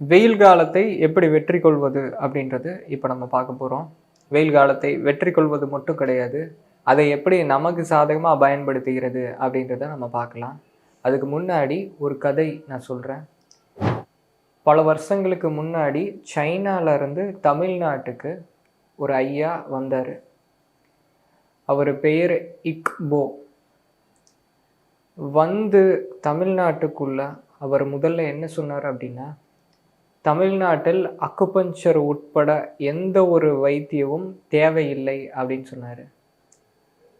வெயில் காலத்தை எப்படி வெற்றி கொள்வது அப்படின்றது இப்போ நம்ம பார்க்க போகிறோம் வெயில் காலத்தை வெற்றி கொள்வது மட்டும் கிடையாது. அதை எப்படி நமக்கு சாதகமாக பயன்படுத்துகிறது அப்படின்றத நம்ம பார்க்கலாம். அதுக்கு முன்னாடி ஒரு கதை நான் சொல்கிறேன் பல வருஷங்களுக்கு முன்னாடி சைனாவிலேருந்து தமிழ்நாட்டுக்கு ஒரு ஐயா வந்தார். அவர் பெயர் இக்போ. வந்து தமிழ்நாட்டுக்குள்ள அவர் முதல்ல என்ன சொன்னார் அப்படின்னா தமிழ்நாட்டில் அக்குபஞ்சர் உட்பட எந்த ஒரு வைத்தியமும் தேவையில்லை அப்படின்னு சொன்னார்.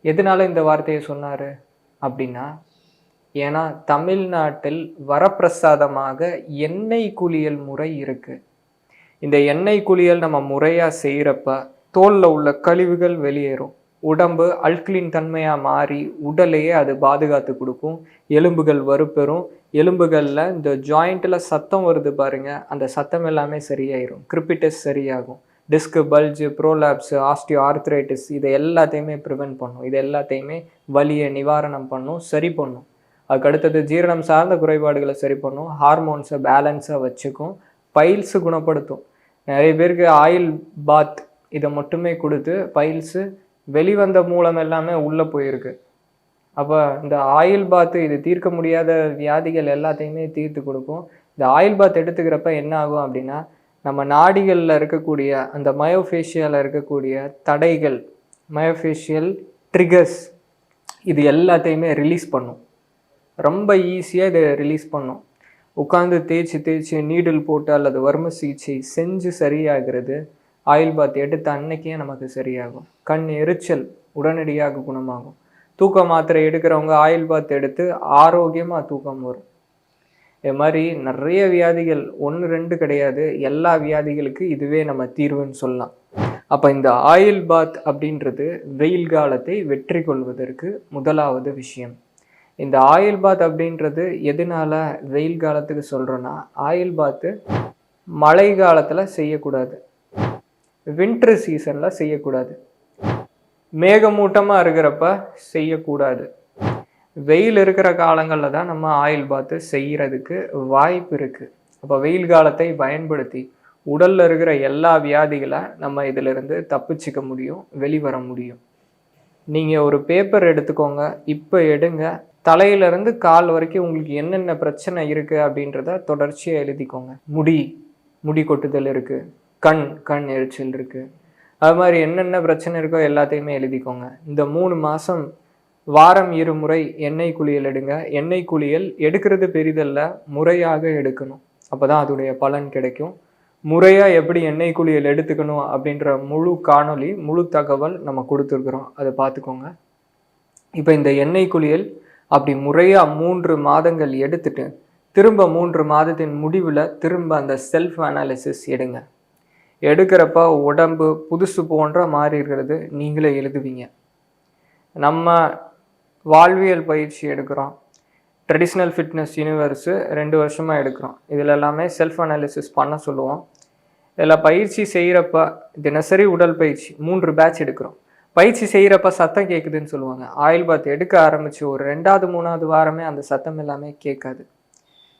எதனால இந்த வார்த்தையை சொன்னார்? அப்படின்னா ஏன்னா தமிழ்நாட்டில் வரப்பிரசாதமாக எண்ணெய் குளியல் முறை இருக்குது இந்த எண்ணெய் குளியல் நம்ம முறையாக செய்கிறப்ப தோலில் உள்ள கழிவுகள் வெளியேறும். உடம்பு அல்கிளின் தன்மையாக மாறி உடலையே அது பாதுகாத்து கொடுக்கும். எலும்புகள் வறுப்பெறும். எலும்புகளில் இந்த ஜாயிண்ட்டில் சத்தம் வருது பாருங்க. அந்த சத்தம் எல்லாமே சரியாயிரும். கிரிப்பிட்டஸ் சரியாகும். Disc bulge prolapse osteoarthritis இதை எல்லாத்தையுமே ப்ரிவென்ட் பண்ணும். இது எல்லாத்தையுமே வலியை நிவாரணம் பண்ணும் சரி பண்ணும். அதுக்கு அடுத்தது ஜீரணம் சார்ந்த குறைபாடுகளை சரி பண்ணும். ஹார்மோன்ஸை பேலன்ஸாக வச்சுக்கும். பைல்ஸு குணப்படுத்தும். நிறைய பேருக்கு ஆயில் பாத் இதை மட்டுமே கொடுத்து பைல்ஸு வெளிவந்த மூலம் எல்லாமே உள்ளே போயிருக்கு. அப்போ இந்த ஆயில் பாத்து இது தீர்க்க முடியாத வியாதிகள் எல்லாத்தையுமே தீர்த்து கொடுக்கும். இந்த ஆயில் பாத் எடுத்துக்கிறப்ப என்ன ஆகும் அப்படின்னா நம்ம நாடிகளில் இருக்கக்கூடிய அந்த மயோஃபேஷியாவில் இருக்கக்கூடிய தடைகள் மயோஃபேஷியல் ட்ரிகர்ஸ் இது எல்லாத்தையுமே ரிலீஸ் பண்ணும். ரொம்ப ஈஸியாக இதை ரிலீஸ் பண்ணும். உட்காந்து தேய்ச்சி தேய்ச்சி நீடில் போட்டு அல்லது வர்ம சிகிச்சை செஞ்சு சரியாகிறது ஆயில் பாத் எடுத்த அன்னைக்கே நமக்கு சரியாகும். கண் எரிச்சல் உடனடியாக குணமாகும். தூக்க மாத்திரை எடுக்கிறவங்க ஆயில் பாத் எடுத்து ஆரோக்கியமாக தூக்கம் வரும். இது மாதிரி நிறைய வியாதிகள் ஒன்று ரெண்டு கிடையாது. எல்லா வியாதிகளுக்கு இதுவே நம்ம தீர்வுன்னு சொல்லலாம். அப்போ இந்த ஆயில் பாத் அப்படின்றது வெயில் காலத்தை வெற்றி கொள்வதற்கு முதலாவது விஷயம். இந்த ஆயில் பாத் அப்படின்றது எதனால வெயில் காலத்துக்கு சொல்கிறோன்னா ஆயில் பாத்து மழை காலத்தில் செய்யக்கூடாது. வின்டர் சீசனில் செய்யக்கூடாது. மேகமூட்டமாக இருக்கிறப்ப செய்யக்கூடாது. வெயில் இருக்கிற காலங்களில் தான் நம்ம ஆயில் பாத்து செய்கிறதுக்கு வாய்ப்பு இருக்குது அப்போ வெயில் காலத்தை பயன்படுத்தி உடலில் இருக்கிற எல்லா வியாதிகளை நம்ம இதிலிருந்து தப்பிச்சிக்க முடியும் வெளிவர முடியும். நீங்கள் ஒரு பேப்பர் எடுத்துக்கோங்க இப்போ எடுங்க. தலையிலேருந்து கால் வரைக்கும் உங்களுக்கு என்னென்ன பிரச்சனை இருக்குது அப்படின்றத தொடர்ச்சியாக எழுதிக்கோங்க. முடி முடி கொட்டுதல் இருக்குது கண் கண் எரிச்சல் இருக்குது அது மாதிரி என்னென்ன பிரச்சனை இருக்கோ எல்லாத்தையுமே எழுதிக்கோங்க. இந்த மூணு மாதம் வாரம் இருமுறை எண்ணெய் குளியல் எடுங்க. எண்ணெய் குளியல் எடுக்கிறது பெரிதல்ல முறையாக எடுக்கணும். அப்போ தான் அதோடைய பலன் கிடைக்கும். முறையாக எப்படி எண்ணெய் குளியல் எடுத்துக்கணும் அப்படின்ற முழு காணொளி முழு தகவல் நம்ம கொடுத்துருக்குறோம். அதை பார்த்துக்கோங்க. இப்போ இந்த எண்ணெய் குளியல் அப்படி முறையாக மூன்று மாதங்கள் எடுத்துட்டு திரும்ப மூன்று மாதத்தின் முடிவில் திரும்ப அந்த செல்ஃப் அனாலிசிஸ் எடுங்க. எடுக்கிறப்ப உடம்பு புதுசு போன்ற மாறி இருக்கிறது. நீங்களே எழுதுவீங்க. நம்ம வாழ்வியல் பயிற்சி எடுக்கிறோம். ட்ரெடிஷ்னல் ஃபிட்னஸ் யூனிவர்ஸு ரெண்டு வருஷமாக எடுக்கிறோம். இதில் எல்லாமே செல்ஃப் அனாலிசிஸ் பண்ண சொல்லுவோம். இதில் பயிற்சி செய்கிறப்ப தினசரி உடல் பயிற்சி மூன்று பேட்ச் எடுக்கிறோம். பயிற்சி செய்கிறப்ப சத்தம் கேட்குதுன்னு சொல்லுவாங்க. ஆயில் பாத் எடுக்க ஆரம்பித்து ஒரு ரெண்டாவது மூணாவது வாரமே அந்த சத்தம் எல்லாமே கேட்காது.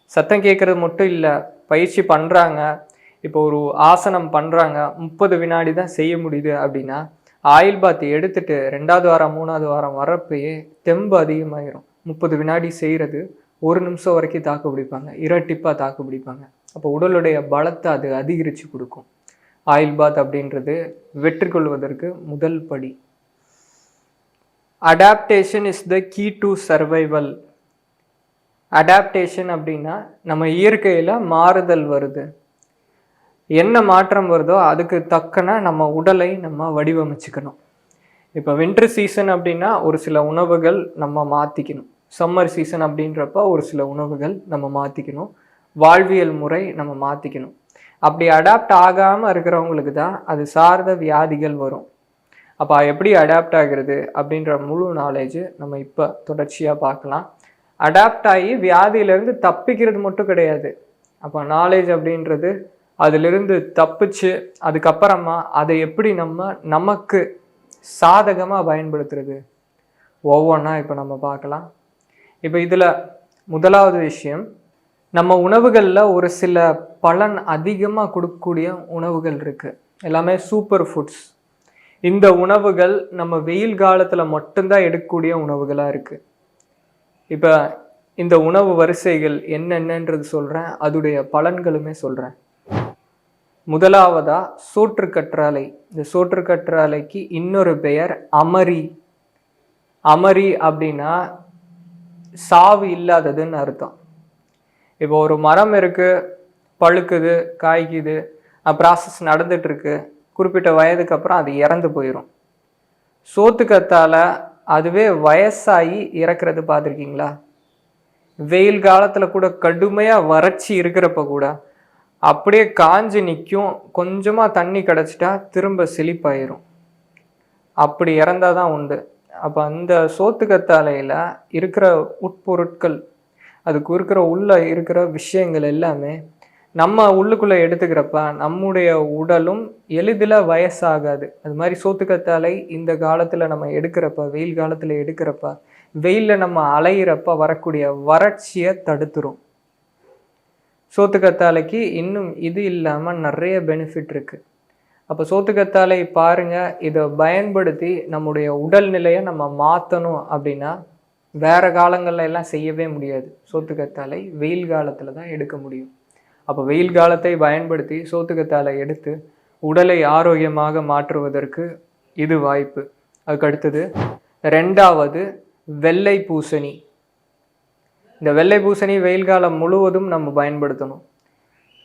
சத்தம் கேட்குறது மட்டும் இல்லை பயிற்சி பண்ணுறாங்க இப்போ ஒரு ஆசனம் பண்ணுறாங்க முப்பது வினாடி தான் செய்ய முடியுது அப்படின்னா ஆயில் பாத் எடுத்துட்டு ரெண்டாவது வாரம் மூணாவது வாரம் வரப்பயே தெம்பு அதிகமாயிரும். முப்பது வினாடி செய்கிறது ஒரு நிமிஷம் வரைக்கும் தாக்கு பிடிப்பாங்க இரட்டிப்பாக தாக்கு பிடிப்பாங்க. அப்போ உடலுடைய பலத்தை அது அதிகரித்து கொடுக்கும். ஆயில் பாத் அப்படின்றது வெற்றி கொள்வதற்கு முதல் படி. Adaptation is the key to survival adaptation அப்படின்னா நம்ம இயற்கையில் மாறுதல் வருது. என்ன மாற்றம் வருதோ அதுக்கு தக்கன நம்ம உடலை நம்ம வடிவமைச்சுக்கணும். இப்போ வின்டர் சீசன் அப்படின்னா ஒரு சில உணவுகள் நம்ம மாற்றிக்கணும் சம்மர் சீசன் அப்படின்றப்ப ஒரு சில உணவுகள் நம்ம மாற்றிக்கணும் வாழ்வியல் முறை நம்ம மாற்றிக்கணும் அப்படி அடாப்ட் ஆகாமல் இருக்கிறவங்களுக்கு தான் அது சார்ந்த வியாதிகள் வரும். அப்போ எப்படி அடாப்ட் ஆகிறது அப்படின்ற முழு நாலேஜ் நம்ம இப்போ தொடர்ச்சியாக பார்க்கலாம். அடாப்ட் ஆகி வியாதியிலேருந்து தப்பிக்கிறது மட்டும் கிடையாது. அப்போ நாலேஜ் அப்படின்றது அதிலிருந்து தப்பிச்சு அதுக்கப்புறமா அதை எப்படி நம்ம நமக்கு சாதகமாக பயன்படுத்துறது? ஒவ்வொன்றா இப்போ நம்ம பார்க்கலாம். இப்போ இதில் முதலாவது விஷயம் நம்ம உணவுகளில் ஒரு சில பலன் அதிகமாக கொடுக்கக்கூடிய உணவுகள் இருக்குது எல்லாமே சூப்பர் ஃபுட்ஸ் இந்த உணவுகள் நம்ம வெயில் காலத்தில் மட்டும்தான் எடுக்கக்கூடிய உணவுகளாக இருக்குது இப்போ இந்த உணவு வரிசைகள் என்னென்னன்றது சொல்கிறேன் அதுடைய பலன்களுமே சொல்கிறேன் முதலாவதா சோற்று கற்றாழை இந்த சோற்று கற்றாழைக்கு இன்னொரு பெயர் அமரி. அமரி அப்படின்னா சாவு இல்லாததுன்னு அர்த்தம். இப்போ ஒரு மரம் இருக்கு பழுக்குது காய்க்குது ப்ராசஸ் நடந்துட்டு இருக்கு குறிப்பிட்ட வயதுக்கு அப்புறம் அது இறந்து போயிடும் சோத்துக்கத்தால அதுவே வயசாகி இறக்குறது பார்த்துருக்கீங்களா? வெயில் காலத்தில் கூட கடுமையாக வறட்சி இருக்கிறப்ப கூட அப்படியே காஞ்சு நிற்கும் கொஞ்சமாக தண்ணி கிடச்சிட்டா திரும்ப செழிப்பாயிரும் அப்படி இறந்தால் தான் உண்டு. அப்போ அந்த சோத்துக்கத்தாலையில் இருக்கிற உட்பொருட்கள் அதுக்கு இருக்கிற உள்ள இருக்கிற விஷயங்கள் எல்லாமே நம்ம உள்ளுக்குள்ளே எடுத்துக்கிறப்ப நம்முடைய உடலும் எளிதில் வயசாகாது. அது மாதிரி சோத்துக்கத்தாலை இந்த காலத்தில் நம்ம எடுக்கிறப்ப வெயில் காலத்தில் எடுக்கிறப்ப வெயிலில் நம்ம அலையிறப்ப வரக்கூடிய வறட்சியை தடுத்துரும். சோத்துக்கத்தாழைக்கு இன்னும் இது இல்லாமல் நிறைய பெனிஃபிட் இருக்குது அப்போ சோத்துக்கத்தாழை பாருங்கள் இதை பயன்படுத்தி நம்முடைய உடல்நிலையை நம்ம மாற்றணும் அப்படின்னா வேறு காலங்களில் எல்லாம் செய்யவே முடியாது. சோத்துக்கத்தாழை வெயில் காலத்தில் தான் எடுக்க முடியும். அப்போ வெயில் காலத்தை பயன்படுத்தி சோத்துக்கத்தாழை எடுத்து உடலை ஆரோக்கியமாக மாற்றுவதற்கு இது வாய்ப்பு. அதுக்கு அடுத்தது ரெண்டாவது வெள்ளை பூசணி. இந்த வெள்ளை பூசணி வெயில் காலம் முழுவதும் நம்ம பயன்படுத்தணும்.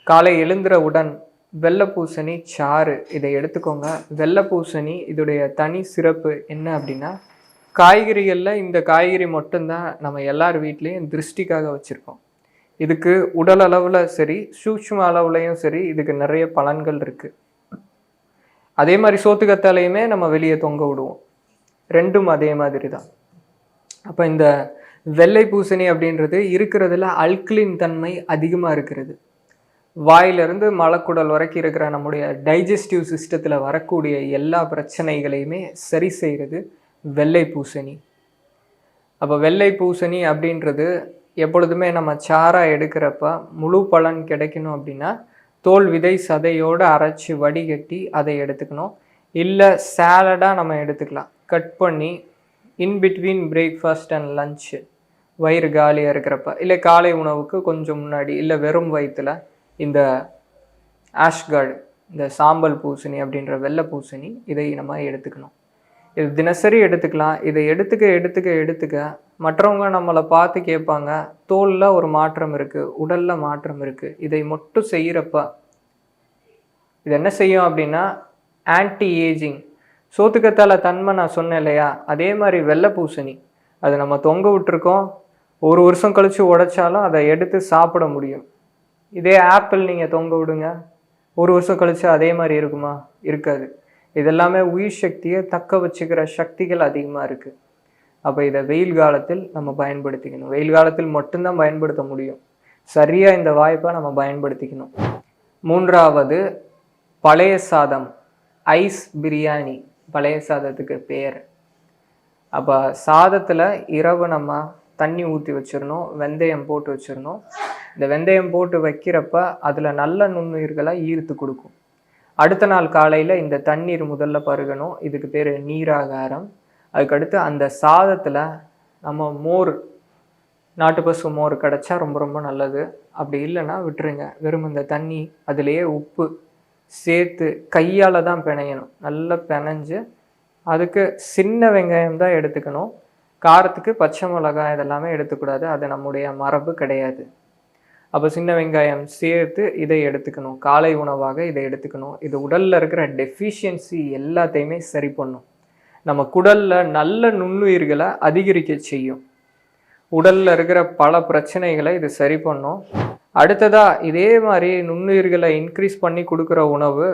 காலை எழுந்திரவுடன் வெள்ளை பூசணி சாறு இதை எடுத்துக்கோங்க. வெள்ளை பூசணி இதோடைய தனி சிறப்பு என்ன அப்படின்னா காய்கறிகளில் இந்த காய்கறி மட்டும்தான் நம்ம எல்லார் வீட்லேயும் திருஷ்டிக்காக வச்சுருக்கோம். இதுக்கு உடல் அளவில் சரி சூக்ஷ்ம அளவுலையும் சரி இதுக்கு நிறைய பலன்கள் இருக்குது அதே மாதிரி சோத்துக்கத்தாலையுமே நம்ம வெளியே தொங்க விடுவோம். ரெண்டும் அதே மாதிரி தான் அப்போ இந்த வெள்ளை பூசணி அப்படின்றது இருக்கிறதுல அல்கலின் தன்மை அதிகமாக இருக்கிறது. வாயிலிருந்து மலக்குடல் வரைக்கும் இருக்கிற நம்முடைய டைஜஸ்டிவ் சிஸ்டத்தில் வரக்கூடிய எல்லா பிரச்சனைகளையுமே சரி செய்கிறது வெள்ளை பூசணி. அப்போ வெள்ளை பூசணி அப்படின்றது எப்பொழுதுமே நம்ம சாரா எடுக்கிறப்ப முழு பலன் கிடைக்கணும் அப்படின்னா தோல் விதை சதையோடு அரைச்சி வடிகட்டி அதை எடுத்துக்கணும். இல்லை சேலடாக நம்ம எடுத்துக்கலாம். கட் பண்ணி in between breakfast and lunch. வயிறு காலியாக இருக்கிறப்ப இல்லை காலை உணவுக்கு கொஞ்சம் முன்னாடி இல்லை வெறும் வயிற்றில் இந்த ஆஷ்கார்டு இந்த சாம்பல் பூசணி அப்படின்ற வெள்ளை பூசணி இதை நம்ம எடுத்துக்கணும். இது தினசரி எடுத்துக்கலாம். இதை எடுத்துக்க எடுத்துக்க எடுத்துக்க மற்றவங்க நம்மளை பார்த்து கேட்பாங்க தோலில் ஒரு மாற்றம் இருக்குது உடலில் மாற்றம் இருக்குது இதை மட்டும் செய்கிறப்ப இது என்ன செய்யும் அப்படின்னா ஆன்டி ஏஜிங் சோத்துக்கத்தால தன்மை நான் சொன்னேன் இல்லையா? அதே மாதிரி வெள்ளை பூசணி. அது நம்ம தொங்க விட்டுருக்கோம். ஒரு வருஷம் கழித்து உடைச்சாலும் அதை எடுத்து சாப்பிட முடியும். இதே ஆப்பிள் நீங்கள் தொங்க விடுங்க. ஒரு வருஷம் கழித்து அதே மாதிரி இருக்குமா? இருக்காது. இதெல்லாமே உயிர் சக்தியை தக்க வச்சுக்கிற சக்திகள் அதிகமாக இருக்குது அப்போ இதை வெயில் காலத்தில் நம்ம பயன்படுத்திக்கணும். வெயில் காலத்தில் மட்டும்தான் பயன்படுத்த முடியும். சரியாக இந்த வாய்ப்பை நம்ம பயன்படுத்திக்கணும். மூன்றாவது பழைய சாதம் ஐஸ் பிரியாணி. பழைய சாதத்துக்கு பேர். அப்போ சாதத்தில் இரவு நம்ம தண்ணி ஊற்றி வச்சிடணும் வெந்தயம் போட்டு வச்சிடணும். இந்த வெந்தயம் போட்டு வைக்கிறப்ப அதில் நல்ல நுண்ணுயிர்களை ஈர்த்து கொடுக்கும். அடுத்த நாள் காலையில் இந்த தண்ணீர் முதல்ல பருகணும் இதுக்கு பேர் நீராகாரம். அதுக்கடுத்து அந்த சாதத்தில் நம்ம மோர் நாட்டு பசு மோர் கிடச்சா ரொம்ப ரொம்ப நல்லது. அப்படி இல்லைன்னா விட்டுருங்க வெறும் இந்த தண்ணி அதுலேயே உப்பு சேர்த்து கையால் தான் பிணையணும். நல்லா பிணைஞ்சு அதுக்கு சின்ன வெங்காயம் தான் எடுத்துக்கணும். காரத்துக்கு பச்சை மிளகாய் இதெல்லாமே எடுத்துக்கூடாது. அது நம்முடைய மரபு கிடையாது. அப்போ சின்ன வெங்காயம் சேர்த்து இதை எடுத்துக்கணும். காலை உணவாக இதை எடுத்துக்கணும். இது உடலில் இருக்கிற டெஃபிஷியன்சி எல்லாத்தையுமே சரி பண்ணும். நம்ம குடலில் நல்ல நுண்ணுயிர்களை அதிகரிக்க செய்யும். உடலில் இருக்கிற பல பிரச்சனைகளை இது சரி பண்ணும். அடுத்ததாக இதே மாதிரி நுண்ணுயிர்களை இன்க்ரீஸ் பண்ணி கொடுக்குற உணவு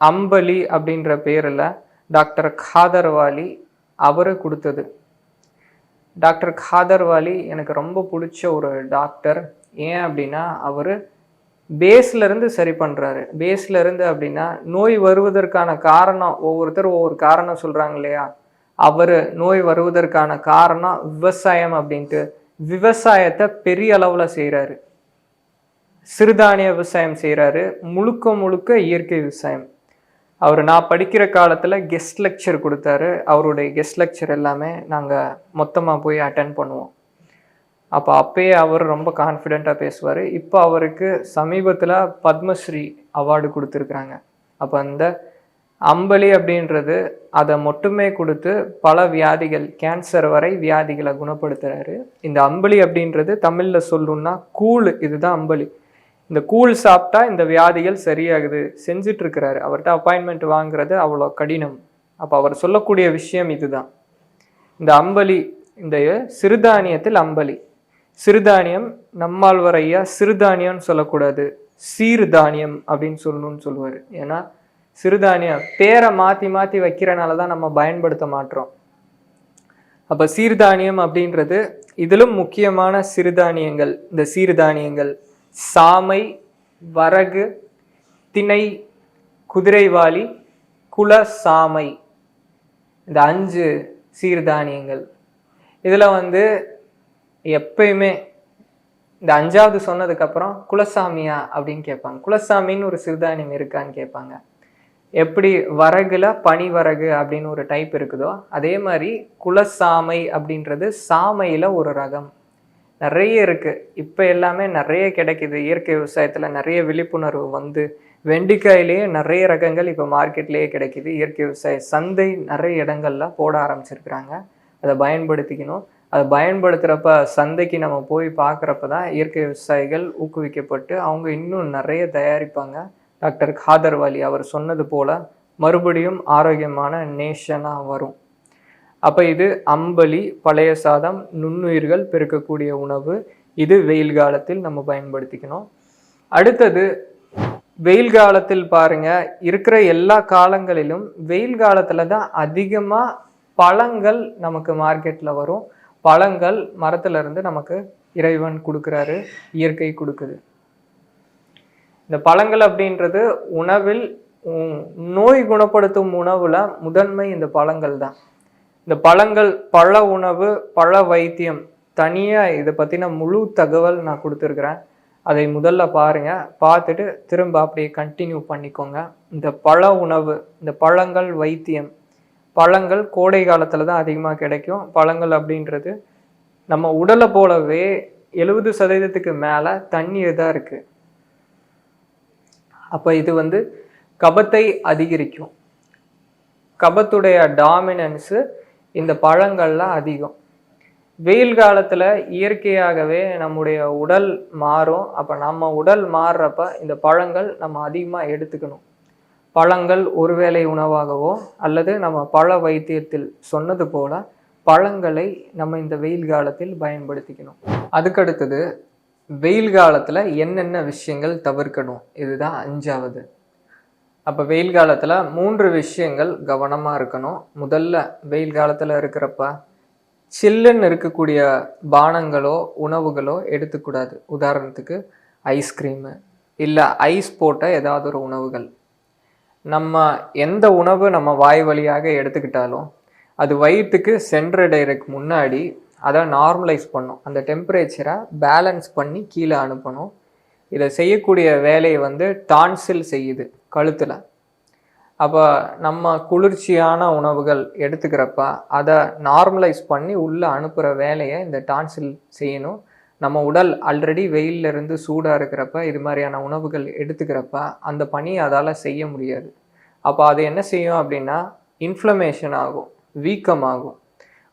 அம்பலி அப்படின்ற பேரில் டாக்டர் காதர்வாலி அவர் கொடுத்தது. டாக்டர் காதர்வாலி எனக்கு ரொம்ப பிடிச்ச ஒரு டாக்டர். ஏன் அப்படின்னா அவர் பேஸ்லேருந்து சரி பண்ணுறாரு பேஸ்லேருந்து அப்படின்னா நோய் வருவதற்கான காரணம் ஒவ்வொருத்தர் ஒவ்வொரு காரணம் சொல்கிறாங்க இல்லையா? அவர் நோய் வருவதற்கான காரணம் விவசாயம் அப்படின்ட்டு விவசாயத்தை பெரிய அளவில் செய்கிறாரு சிறுதானிய விவசாயம் செய்கிறாரு முழுக்க முழுக்க இயற்கை விவசாயம். அவர் நான் படிக்கிற காலத்தில் கெஸ்ட் லெக்சர் கொடுத்தாரு. அவருடைய கெஸ்ட் லெக்சர் எல்லாமே நாங்கள் மொத்தமாக போய் அட்டன் பண்ணுவோம். அப்போ அப்பயே அவர் ரொம்ப கான்ஃபிடெண்ட்டாக பேசுவார். இப்போ அவருக்கு சமீபத்தில் பத்மஸ்ரீ அவார்டு கொடுத்துருக்குறாங்க. அப்போ அந்த அம்பலி அப்படின்றது அதை மட்டுமே கொடுத்து பல வியாதிகள் கேன்சர் வரை வியாதிகளை குணப்படுத்துறாரு. இந்த அம்பலி அப்படின்றது தமிழில் சொல்லணுன்னா கூழ் இதுதான் அம்பலி. இந்த கூழ் சாப்பிட்டா இந்த வியாதிகள் சரியாகுது செஞ்சுட்டு இருக்கிறாரு அவர்கிட்ட அப்பாயின்மெண்ட் வாங்குறது அவ்வளோ கடினம். அப்போ அவர் சொல்லக்கூடிய விஷயம் இதுதான். இந்த அம்பலி இந்த சிறுதானியத்தில் அம்பலி. சிறுதானியம் நம்மாழ்வரையா சிறுதானியம்னு சொல்லக்கூடாது. சீர்தானியம் அப்படின்னு சொல்லணும்னு சொல்லுவார். ஏன்னா சிறுதானியம் பேரை மாற்றி மாற்றி வைக்கிறனால தான் நம்ம பயன்படுத்த மாட்டோம். அப்போ சீர்தானியம் அப்படின்றது இதிலும் முக்கியமான சிறுதானியங்கள் இந்த சீர்தானியங்கள். சாமை வரகு திணை குதிரைவாளி குல சாமை இந்த அஞ்சு சீர்தானியங்கள். இதில் வந்து எப்பயுமே இந்த அஞ்சாவது சொன்னதுக்கப்புறம் குலசாமியா அப்படின்னு கேட்பாங்க. குலசாமின்னு ஒரு சிறுதானியம் இருக்கான்னு கேட்பாங்க. எப்படி வரகுல பனி வரகு அப்படின்னு ஒரு டைப் இருக்குதோ அதே மாதிரி குலசாமை அப்படின்றது சாமையில் ஒரு ரகம். நிறைய இருக்குது இப்போ எல்லாமே நிறைய கிடைக்குது. இயற்கை விவசாயத்தில் நிறைய விழிப்புணர்வு வந்து வெண்டிக்காயிலேயே நிறைய ரகங்கள் இப்போ மார்க்கெட்லேயே கிடைக்குது. இயற்கை விவசாய சந்தை நிறைய இடங்கள்ல போட ஆரம்பிச்சிருக்கிறாங்க. அதை பயன்படுத்திக்கணும். அதை பயன்படுத்துகிறப்ப சந்தைக்கு நம்ம போய் பார்க்குறப்ப தான் இயற்கை விவசாயிகள் ஊக்குவிக்கப்பட்டு அவங்க இன்னும் நிறைய தயாரிப்பாங்க. டாக்டர் காதர்வாலி அவர் சொன்னது போல் மறுபடியும் ஆரோக்கியமான நேஷனாக வரும். அப்போ இது அம்பலி பழைய சாதம் நுண்ணுயிர்கள் பெருக்கக்கூடிய உணவு. இது வெயில் காலத்தில் நம்ம பயன்படுத்திக்கணும். அடுத்தது வெயில் காலத்தில் பாருங்க இருக்கிற எல்லா காலங்களிலும் வெயில் காலத்தில் தான் அதிகமாக பழங்கள் நமக்கு மார்க்கெட்டில் வரும். பழங்கள் மரத்துல இருந்து நமக்கு இறைவன் கொடுக்குறாரு இயற்கை கொடுக்குது. இந்த பழங்கள் அப்படின்றது உணவில் நோய் குணப்படுத்தும் உணவுல முதன்மை இந்த பழங்கள் தான். இந்த பழங்கள் பழ உணவு பழ வைத்தியம் தனியாக இதை பற்றின முழு தகவல் நான் கொடுத்துருக்குறேன். அதை முதல்ல பாருங்கள் பார்த்துட்டு திரும்ப அப்படியே கண்டினியூ பண்ணிக்கோங்க. இந்த பழ உணவு இந்த பழங்கள் வைத்தியம் பழங்கள் கோடை காலத்தில் தான் அதிகமாக கிடைக்கும். பழங்கள் அப்படின்றது நம்ம உடலை போலவே எழுபது சதவீதத்துக்கு மேலே தண்ணீர் தான் இருக்குது அப்போ இது வந்து கபத்தை அதிகரிக்கும். கபத்துடைய டாமினன்ஸு இந்த பழங்கள்லாம் அதிகம். வெயில் காலத்தில் இயற்கையாகவே நம்முடைய உடல் மாறும். அப்போ நம்ம உடல் மாறுறப்ப இந்த பழங்கள் நம்ம அதிகமாக எடுத்துக்கணும். பழங்கள் ஒருவேளை உணவாகவோ அல்லது நம்ம பழ வைத்தியத்தில் சொன்னது போல பழங்களை நம்ம இந்த வெயில் காலத்தில் பயன்படுத்திக்கணும். அதுக்கடுத்தது வெயில் காலத்தில் என்னென்ன விஷயங்கள் தவிர்க்கணும்? இதுதான் அஞ்சாவது. அப்போ வெயில் காலத்தில் மூன்று விஷயங்கள் கவனமாக இருக்கணும். முதல்ல வெயில் காலத்தில் இருக்கிறப்ப சில்லுன்னு இருக்கக்கூடிய பானங்களோ உணவுகளோ எடுத்துக்கூடாது. உதாரணத்துக்கு ஐஸ்கிரீமு இல்லை ஐஸ் போட்ட ஏதாவது ஒரு உணவுகள். நம்ம எந்த உணவு நம்ம வாய் வழியாக எடுத்துக்கிட்டாலும் அது வயிற்றுக்கு சென்றடைறதுக்கு முன்னாடி அதை நார்மலைஸ் பண்ணும். அந்த டெம்பரேச்சரை பேலன்ஸ் பண்ணி கீழே அனுப்பணும். இதை செய்யக்கூடிய வேலையை வந்து டான்சில் செய்யுது. கழுத்தில். அப்போ நம்ம குளிர்ச்சியான உணவுகள் எடுத்துக்கிறப்ப அதை நார்மலைஸ் பண்ணி உள்ளே அனுப்புகிற வேலையை இந்த டான்சில் செய்யணும். நம்ம உடல் ஆல்ரெடி வெயில்ல இருந்து சூடாக இருக்கிறப்ப இது மாதிரியான உணவுகள் எடுத்துக்கிறப்ப அந்த பணியை அதால் செய்ய முடியாது. அப்போ அது என்ன செய்யும் அப்படின்னா இன்ஃப்ளமேஷன் ஆகும் வீக்கமாகும்.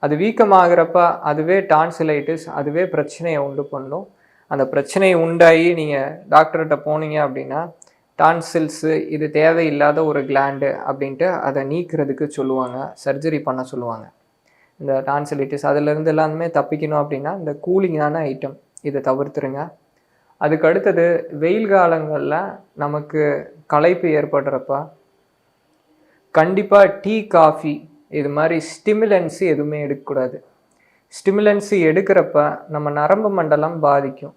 அது வீக்கமாகிறப்ப அதுவே டான்சிலைட்டிஸ் அதுவே பிரச்சனையை உண்டு பண்ணும். அந்த பிரச்சனை உண்டாகி நீங்கள் டாக்டர்கிட்ட போனீங்க அப்படின்னா டான்சில்ஸு இது தேவையில்லாத ஒரு கிளாண்டு அப்படின்ட்டு அதை நீக்கிறதுக்கு சொல்லுவாங்க சர்ஜரி பண்ண சொல்லுவாங்க. இந்த டான்சிலிட்டிஸ் அதுலேருந்து எல்லாமே தப்பிக்கணும் அப்படின்னா இந்த கூலிங்கான ஐட்டம் இதை தவிர்த்துருங்க. அதுக்கு அடுத்தது வெயில் காலங்களில் நமக்கு களைப்பு ஏற்படுறப்ப கண்டிப்பாக டீ காஃபி இது மாதிரி ஸ்டிமுலன்ஸு எதுவுமே எடுக்கக்கூடாது. ஸ்டிமுலன்ஸு எடுக்கிறப்ப நம்ம நரம்பு மண்டலம் பாதிக்கும்.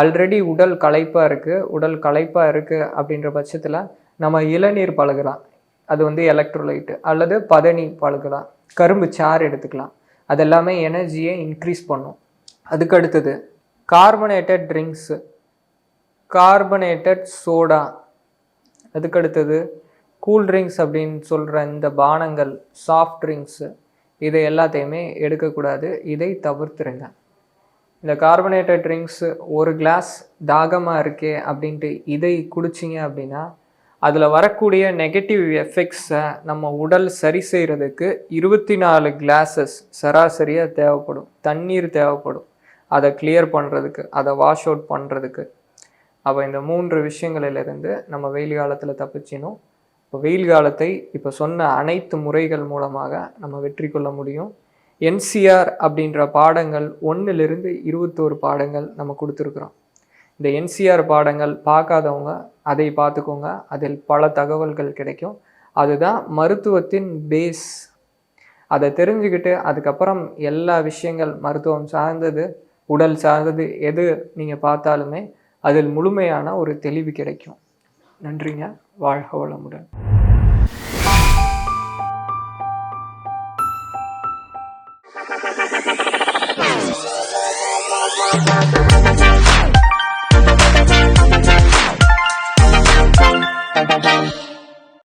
ஆல்ரெடி உடல் களைப்பாக இருக்குது உடல் களைப்பாக இருக்குது அப்படின்ற பட்சத்தில் நம்ம இளநீர் பழகலாம். அது வந்து எலக்ட்ரோலைட்டு அல்லது பதனி பழகலாம். கரும்பு சாறு எடுத்துக்கலாம். அதெல்லாமே எனர்ஜியை இன்க்ரீஸ் பண்ணும். அதுக்கு அடுத்தது கார்பனேட்டட் ட்ரிங்க்ஸு கார்பனேட்டட் சோடா அதுக்கடுத்தது கூல் ட்ரிங்க்ஸ் அப்படின்னு சொல்கிற இந்த பானங்கள் சாஃப்ட் ட்ரிங்க்ஸு இதை எல்லாத்தையுமே எடுக்கக்கூடாது. இதை தவிர்த்துருங்க. இந்த கார்பனேட்டட் ட்ரிங்க்ஸு ஒரு கிளாஸ் தாகமாக இருக்கே அப்படின்ட்டு இதை குடிச்சிங்க அப்படின்னா அதில் வரக்கூடிய நெகட்டிவ் எஃபெக்ட்ஸை நம்ம உடல் சரி செய்கிறதுக்கு இருபத்தி நாலு கிளாஸஸ் சராசரியாக தேவைப்படும். தண்ணீர் தேவைப்படும். அதை கிளியர் பண்ணுறதுக்கு அதை வாஷ் அவுட் பண்ணுறதுக்கு அப்போ இந்த மூன்று விஷயங்களிலிருந்து நம்ம வெயில் காலத்தில் தப்பிச்சினோம் இப்போ வெயில் காலத்தை இப்போ சொன்ன அனைத்து முறைகள் மூலமாக நம்ம வெற்றி கொள்ள முடியும். என்சிஆர் அப்படின்ற பாடங்கள் ஒன்றிலிருந்து இருபத்தோரு பாடங்கள் நம்ம கொடுத்துருக்குறோம். இந்த என்சிஆர் பாடங்கள் பார்க்காதவங்க அதை பார்த்துக்கோங்க. அதில் பல தகவல்கள் கிடைக்கும். அதுதான் மருத்துவத்தின் பேஸ் அதை தெரிஞ்சுக்கிட்டு அதுக்கப்புறம் எல்லா விஷயங்கள் மருத்துவம் சார்ந்தது உடல் சார்ந்தது எது நீங்கள் பார்த்தாலுமே அதில் முழுமையான ஒரு தெளிவு கிடைக்கும். நன்றிங்க. வாழ்க வளமுடன்.